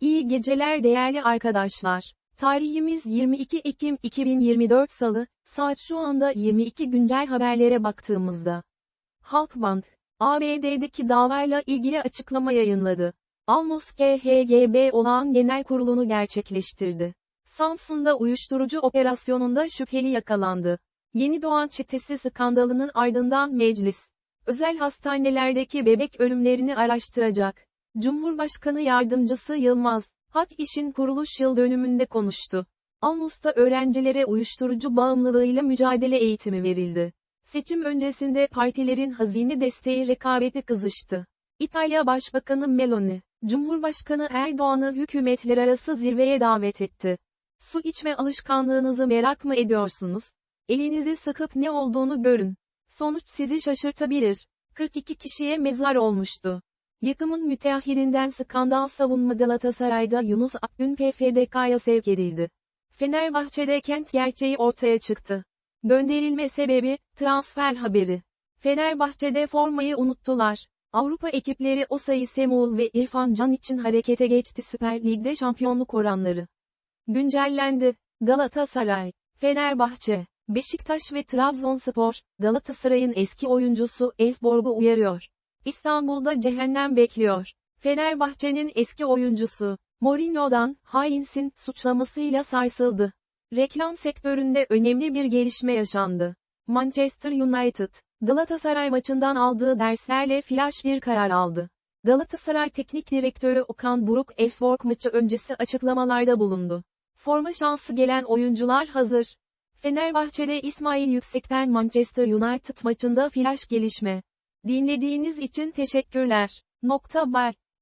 İyi geceler değerli arkadaşlar. Tarihimiz 22 Ekim 2024 Salı, saat şu anda 22 güncel haberlere baktığımızda. Halkbank, ABD'deki davayla ilgili açıklama yayınladı. Almus KHGB olağan genel kurulunu gerçekleştirdi. Samsun'da uyuşturucu operasyonunda şüpheli yakalandı. Yeni doğan çetesi skandalının ardından meclis, özel hastanelerdeki bebek ölümlerini araştıracak. Cumhurbaşkanı Yardımcısı Yılmaz, Hak İş'in kuruluş yıl dönümünde konuştu. Almus'ta öğrencilere uyuşturucu bağımlılığıyla mücadele eğitimi verildi. Seçim öncesinde partilerin hazine desteği rekabeti kızıştı. İtalya Başbakanı Meloni, Cumhurbaşkanı Erdoğan'ı hükümetler arası zirveye davet etti. Su içme alışkanlığınızı merak mı ediyorsunuz? Elinizi sıkıp ne olduğunu görün. Sonuç sizi şaşırtabilir. 42 kişiye mezar olmuştu. Yakımın müteahhirinden skandal savunma Galatasaray'da Yunus Akgün PFDK'ya sevk edildi. Fenerbahçe'de kent gerçeği ortaya çıktı. Gönderilme sebebi, transfer haberi. Fenerbahçe'de formayı unuttular. Avrupa ekipleri Osayi Semul ve İrfan Can için harekete geçti Süper Lig'de şampiyonluk oranları. Güncellendi. Galatasaray, Fenerbahçe, Beşiktaş ve Trabzonspor, Galatasaray'ın eski oyuncusu Elfborg'u uyarıyor. İstanbul'da cehennem bekliyor. Fenerbahçe'nin eski oyuncusu, Mourinho'dan, hainsin, suçlamasıyla sarsıldı. Reklam sektöründe önemli bir gelişme yaşandı. Manchester United, Galatasaray maçından aldığı derslerle flash bir karar aldı. Galatasaray Teknik Direktörü Okan Buruk Elfborg maçı öncesi açıklamalarda bulundu. Forma şansı gelen oyuncular hazır. Fenerbahçe'de İsmail Yüksek'ten Manchester United maçında flash gelişme. Dinlediğiniz için teşekkürler. Nokta bar.